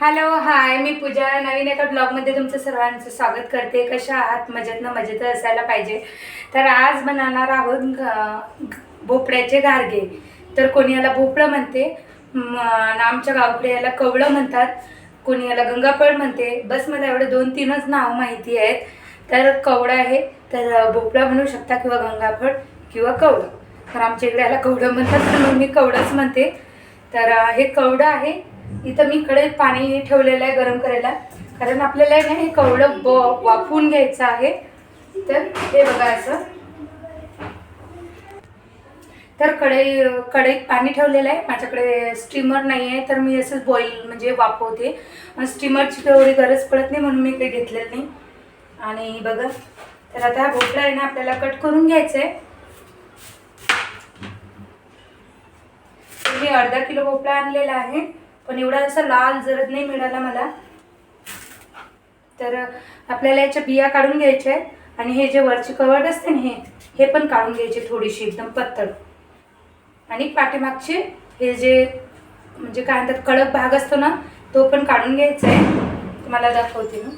Hello hi मी पूजा. नवीन एका ब्लॉगमध्ये तुमचं सर्वांचं स्वागत करते. कशा आहात? मजेतनं मजेत असायला पाहिजे. तर आज बनवणार आहोत भोपळ्याचे गारगे. तर कोणी याला भोपळं म्हणते आमच्या गावकडे याला कवळं म्हणतात. कोणी याला गंगाफळ म्हणते. बस मला एवढे दोन तीनच नाव माहिती आहेत. तर कवळं आहे. तर भोपळा म्हणू शकता किंवा गंगाफळ किंवा कवळं. तर आमच्या इकडे याला कवडं म्हणतात. तर मग मी कवडंच म्हणते. तर हे कवडं आहे. इथं मी कडे पाणी ठेवलेलं आहे गरम करायला. कारण आपल्याला आहे ना हे कवडं ब वाफवून घ्यायचं आहे. तर हे बघा असं. तर कढई कढईत पाणी ठेवलेलं आहे. माझ्याकडे स्टीमर नाही आहे तर मी असंच बॉईल म्हणजे वाफवते. स्टीमरची तेवढी गरज पडत नाही म्हणून मी काही घेतलेलं नाही. आणि बघा तर आता हा भोपळा आहे ना आपल्याला कट करून घ्यायचा आहे मी अर्धा किलो भोपळा आणलेला आहे. पण एवढा असा लाल जरद नाही मिळाला मला तर आपल्याला याच्या बिया काढून घ्यायच्या आहेत आणि हे जे वरची कवड असते ना हे हे पण काढून घ्यायचे थोडीशी एकदम पत्तळ. आणि पाठीमागचे हे जे म्हणजे काय म्हणतात कडक भाग असतो ना तो पण काढून घ्यायचा आहे. तुम्हाला दाखवते ना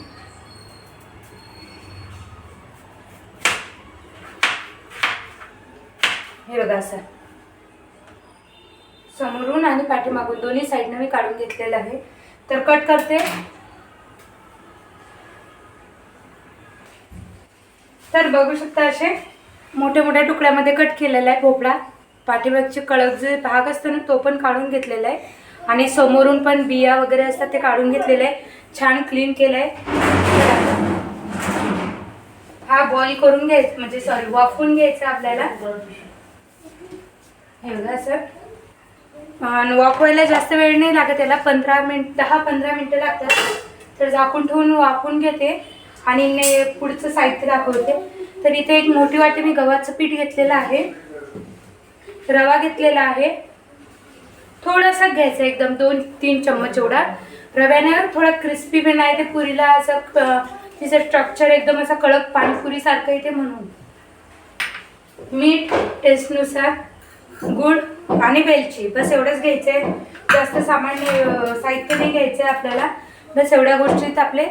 हे बघा असं. समोरून आणि पाठीमागून. दोन्ही साईडनं मी काढून घेतलेलं आहे. तर कट करते. तर बघू शकता असे मोठ्या मोठ्या तुकड्यामध्ये कट केलेला आहे भोपळा. पाठीमागचे कळक जे भाग असतो ना तो पण काढून घेतलेला आहे. आणि समोरून पण बिया वगैरे असतात ते काढून घेतलेले आहे. छान क्लीन केलं आहे हा बॉईल करून घ्यायचं म्हणजे सॉरी वाफवून घ्यायचं आपल्याला. हे बघा सर आणि वाफवायला जास्त वेळ नाही लागत त्याला. पंधरा मिनिट दहा पंधरा मिनटं लागतात. तर झाकून ठेवून वाफून घेते. आणि ने पुढचं साहित्य दाखवते. तर इथे एक मोठी वाटी मी गव्हाचं पीठ घेतलेलं आहे. रवा घेतलेला आहे. थोडासा घ्यायचा एकदम दोन तीन चम्मच एवढा. रव्यानं थोडा क्रिस्पी पण आहे. ते पुरीला असं क- तिचं स्ट्रक्चर एकदम असं कडक पाणीपुरीसारखं येते म्हणून. मीठ टेस्टनुसार गुड आणि वेलची. बस एवढंच घ्यायचं आहे जास्त सामान्य साहित्य नाही घ्यायचं आहे आपल्याला. बस एवढ्या गोष्टीत आपले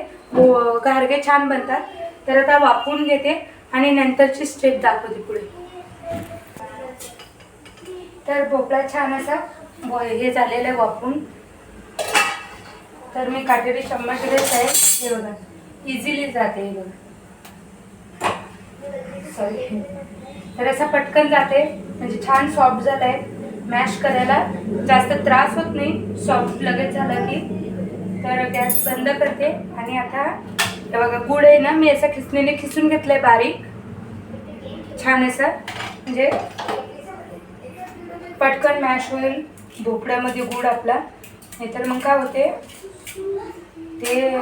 गारगे छान बनतात. तर आता वापरून घेते आणि नंतरची स्टेप दाखवते पुढे. तर भोपळा छान असा हे झालेलं आहे वापरून तर मी काटेरी चम्मच घेत आहे. हे बघा इझिली जाते हे बघा. सॉरी तर असं पटकन जाते. म्हणजे छान सॉफ्ट झालं आहे मॅश करायला जास्त त्रास होत नाही. सॉफ्ट लगेच झालं की. तर गॅस बंद करते. आणि आता हे बघा गुड आहे ना मी असं खिसणीने खिसून घेतलंय बारीक. छान असं. म्हणजे पटकन मॅश होईल. भोपळ्यामध्ये गुड आपला. नाहीतर मग काय होते? ते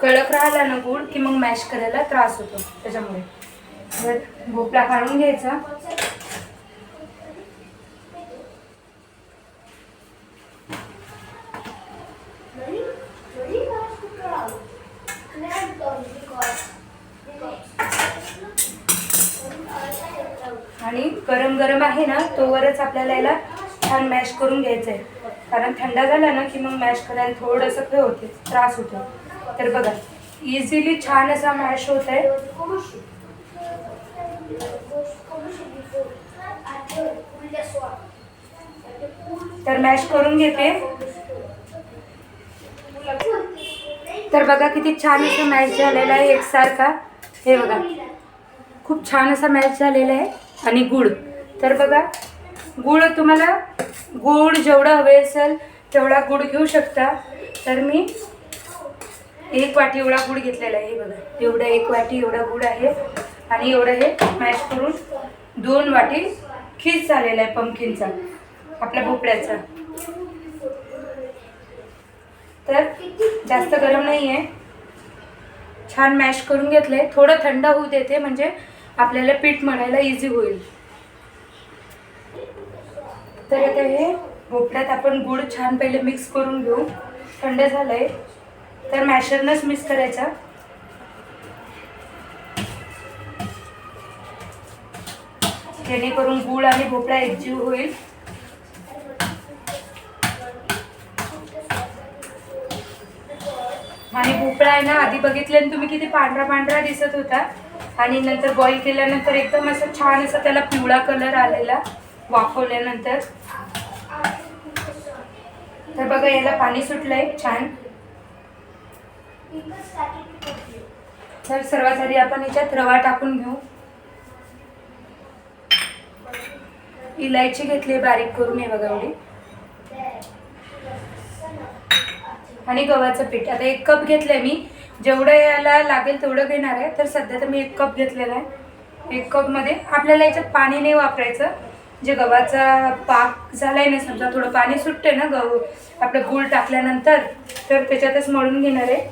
कडक राहिला ना गुड की मग मॅश करायला त्रास होतो त्याच्यामुळे. भोपळा काढून घ्यायचा. आणि गरम गरम आहे ना तोवरच आपल्याला याला छान मॅश करून घ्यायचं आहे कारण थंड झाला ना की मग मॅश करायला थोडंसं हे होते त्रास होतो. तर बघा इझिली छान असा मॅश होत आहे तर मॅश करून घेते. तर बघा किती छान असं मॅच झालेला आहे एकसारखा. हे बघा. खूप छान असा मॅच झालेला आहे आणि गुळ. तर बघा गुळ तुम्हाला गुळ जेवढं हवे असेल तेवढा गुळ घेऊ शकता. तर मी एक वाटी एवढा गुळ घेतलेला आहे. हे बघा एवढं एक वाटी एवढा गुळ आहे. आणि एवढं हे मॅश करून दोन वाटी खीस झालेला आहे पंपकिनचा आपल्या भोपळ्याचा. तर जास्त गरम नाही आहे. छान मॅश करून घेतलंय. थोडं थंड होऊ देते म्हणजे आपल्याला पीठ मळायला इझी होईल. तर आता हे भोपळ्यात आपण गुळ छान पहिले मिक्स करून घेऊ. थंड झालंय. तर मॅशरनंच मिक्स करायचा. जेणेकरून गुळ आणि भोपळा एकजीव होईल. आणि भोपळा आहे ना आधी बघितल्याने तुम्ही किती पांढरा पांढरा दिसत होता. आणि नंतर बॉईल केल्यानंतर एकदम असं छान असं त्याला पिवळा कलर आलेला वाफवल्यानंतर. तर बघा याला पाणी सुटलंय छान. तर सर्वात आधी आपण याच्यात रवा टाकून घेऊ. इलायची घेतली बारीक करून हे बघा एवढी. आणि गव्हाचं पीठ. आता एक कप घेतलंय मी. जेवढं याला लागेल तेवढं घेणार आहे. तर सध्या तर मी एक कप घेतलेला आहे. एक कपमध्ये आपल्याला याच्यात पाणी नाही वापरायचं. जे गव्हाचा पाक झालाय ना समजा थोडं पाणी सुटते ना गहू आपलं गूळ टाकल्यानंतर तर त्याच्यातच मळून घेणार आहे.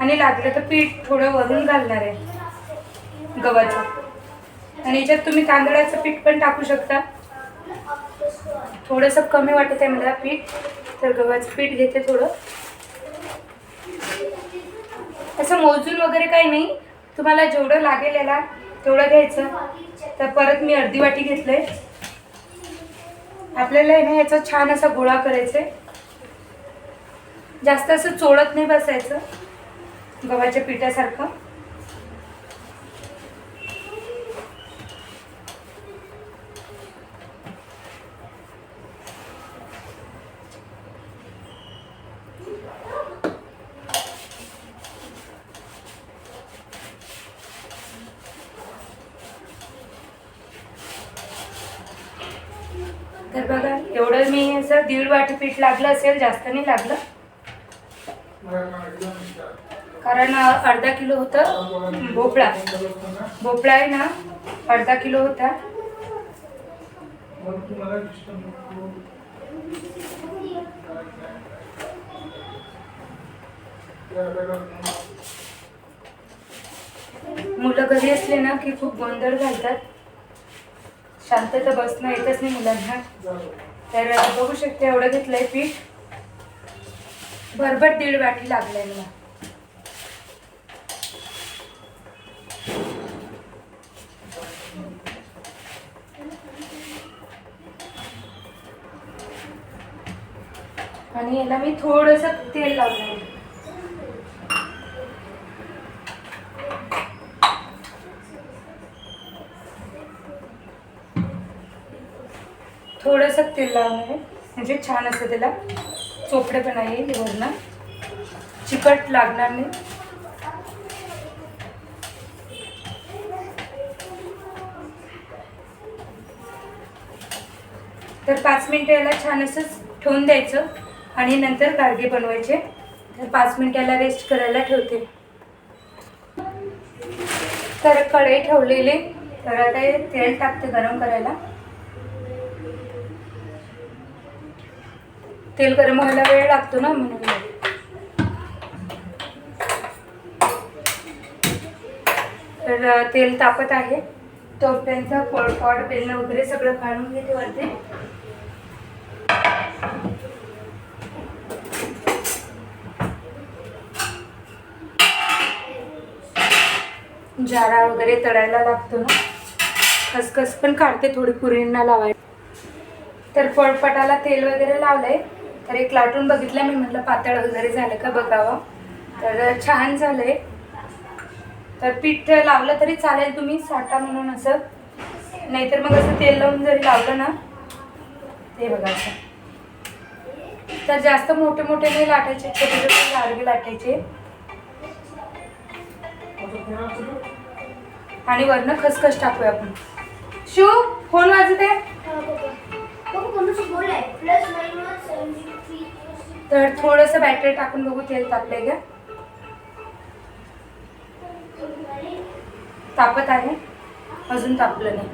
आणि लागलं तर पीठ थोडं वरून घालणार आहे. गव्हाचं. आणि याच्यात तुम्ही तांदळाचं पीठ पण टाकू शकता. थोडंसं कमी वाटत आहे मला पीठ तर गव्हाचं पीठ घेते थोडं. असं मोजून वगैरे काही नाही. तुम्हाला जेवढं लागेल याला तेवढं घ्यायचं. तर परत मी अर्धी वाटी घेतलंय. आपल्याला आहे ना याचा छान असा गोळा करायचा आहे जास्त असं चोळत नाही बसायचं. गव्हाच्या पिठासारखं. तर बघा एवढं मी असं दीड वाटी पीठ लागलं असेल जास्त नाही लागलं. कारण अर्धा किलो होतं भोपळा. भोपळा आहे ना अर्धा किलो होता. मुलं घरी असले ना की खूप गोंधळ घालतात. शांतता बसणं येतच नाही मुलांना. तर बघू शकते एवढं घेतलंय पीठ. भरभर दीड वाटी लागलंय मला. आणि याला मी थोडस तेल लावलं थोडंसं तेल लावणार आहे. म्हणजे छान असं त्याला चोपडेपणा आहे वरणं चिकट लागणार नाही. तर पाच मिनटं याला छान असंच ठेवून द्यायचं आणि नंतर गार्गे बनवायचे. तर पाच मिनिटाला रेस्ट करायला ठेवते. तर कढई ठेवलेले. तर आता तेल टाकते गरम करायला. तेल गरम व्हायला वेळ लागतो ना म्हणून. तर तेल तापत आहे. तोपर्यंत पोळपाट बेलणं वगैरे सगळं काढून घेते वरती. जारा वगैरे तळायला लागतो ना. खसखस पण काढते थोडी पुरींना लावायला. तर फळपटाला तेल वगैरे लावलंय. तर एक लाटून बघितलं मी म्हटलं पातळ वगैरे झालं का बघावं. तर छान झालं आहे तर पीठ लावलं तरी चालेल तुम्ही साठा म्हणून असं. नाहीतर मग असं तेल लावून जरी लावलं ना ते बघा असं. तर जास्त मोठे मोठे नाही लाटायचे छोटे छोटे लाडगे लाटायचे. आणि वरनं खसखस टाकूया आपण. शिव फोन वाजत आहे. तर थोडंसं बॅटर टाकून बघू तेल तापलंय का? तापत आहे. अजून तापलं नाही.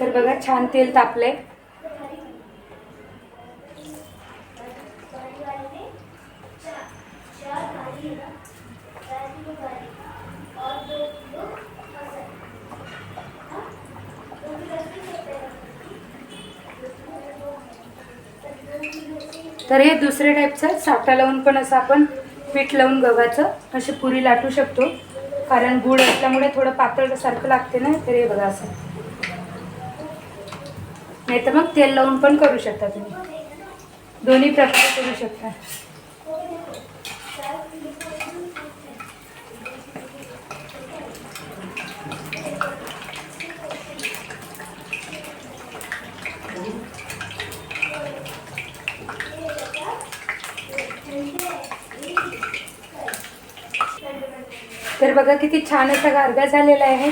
तर बघा छान तेल तापलंय. तर हे दुसऱ्या टाईपचं साठा लावून पण असं आपण पीठ लावून गव्हाचं अशी पुरी लाटू शकतो. कारण गुळ असल्यामुळे थोडं पातळ सारखं लागते ना तर हे बघा असं. नाही तर मग तेल लावून पण करू शकता तुम्ही. दोन्ही प्रकारे करू शकता. तर बघा किती छान असा गारगा झालेला आहे.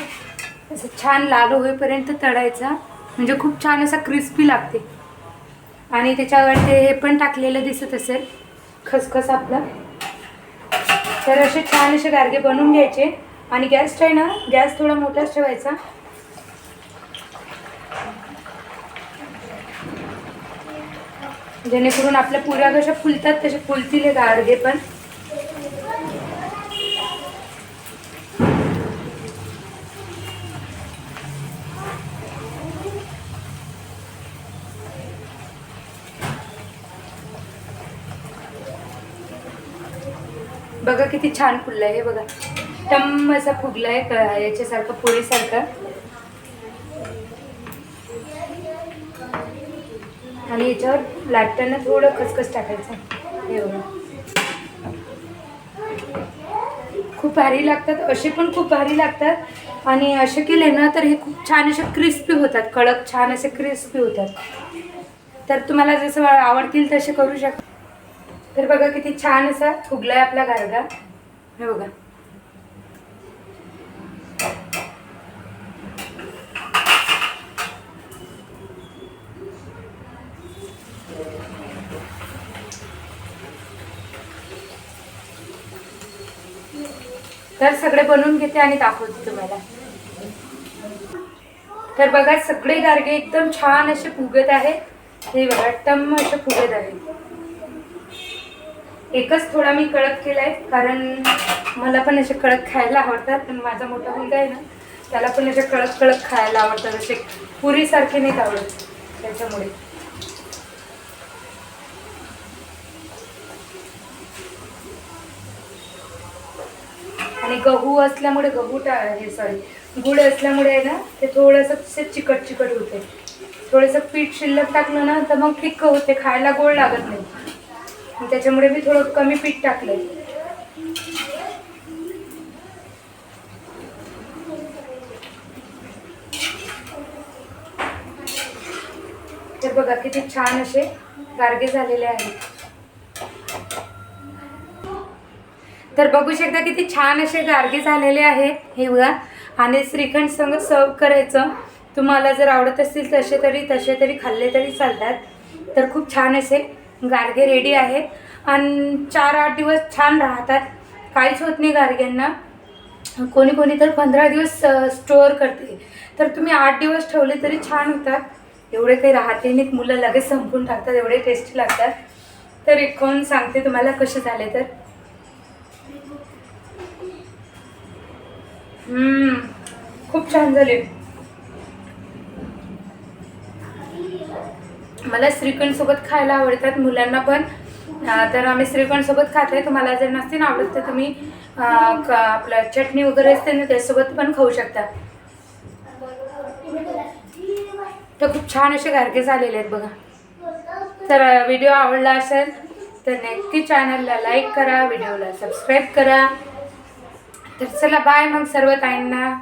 असं छान लाल होईपर्यंत तळायचा. म्हणजे खूप छान असा क्रिस्पी लागते. आणि त्याच्यावर ते हे पण टाकलेलं दिसत असेल. खसखस आपलं. तर असे छान असे गारगे बनवून घ्यायचे. आणि गॅस आहे ना गॅस थोडा मोठाच ठेवायचा. जेणेकरून आपल्या पुऱ्या कशा फुलतात तसे फुलतील हे गारगे पण. बघा किती छान फुललंय हे बघा. टम असा फुगलाय आहे याच्यासारखं पोळीसारखं आणि याच्यावर लाटताना थोडं खसखस टाकायचं. हे बघा. खूप भारी लागतात असे पण खूप भारी लागतात. आणि असे केले ना तर हे खूप छान असे क्रिस्पी होतात कडक छान असे क्रिस्पी होतात. तर तुम्हाला जसं आवडतील तसे करू शकता. तर बघा किती छान असा फुगलाय आपला गारगा. हे बघा. तर सगळे बनवून घेते आणि दाखवते तुम्हाला. तर बघा सगळे गारगे एकदम छान असे फुगत आहेत. हे बघा टम्म असे फुगत आहेत. एकच थोडा मी कडक केलाय कारण मला पण असे कडक खायला आवडतात पण माझा मोठा मुलगा आहे ना त्याला पण असे कडक कडक खायला आवडतात असे पुरीसारखे नाहीत आवडत त्याच्यामुळे. आणि गहू असल्यामुळे गहू टा हे सॉरी गुळ असल्यामुळे आहे ना ते थोडंसं चिकट चिकट होते. थोडंसं पीठ शिल्लक टाकलं ना तर मग फिक्क होते खायला गोड लागत नाही. त्याच्यामुळे मी थोडं कमी पीठ टाकलं तर बघा किती छान असे गारगे झालेले आहेत. तर बघू शकता किती छान असे गारगे झालेले आहेत हे बघा. आणि श्रीखंड संग सर्व करायचं. तुम्हाला जर आवडत असतील तसे तरी तसे तरी खाल्ले तरी चालतात. तर खूप छान असे गारगे रेडी आहेत. आणि चार आठ दिवस छान राहतात. काहीच होत नाही गारग्यांना. कोणी कोणी तर पंधरा दिवस स्टोअर करते. तर तुम्ही आठ दिवस ठेवले तरी छान होतात. एवढे काही राहते नाहीत. मुलं लगेच संपून टाकतात. एवढे टेस्टी लागतात. तर एक कोण सांगते तुम्हाला कसे झाले तर? खूप छान झाले. मला श्रीखंडसोबत खायला आवडतात मुलांना पण. तर आम्ही श्रीखंडसोबत खातोय. तुम्हाला जर नसतील आवडत तर तुम्ही क- आपलं चटणी वगैरे असते ना त्यासोबत पण खाऊ शकता. तर खूप छान असे गारगे झालेले आहेत बघा. तर व्हिडिओ आवडला असेल तर नक्की चॅनलला लाईक करा व्हिडिओला सबस्क्राईब करा. तर चला बाय मग सर्व ताईंना.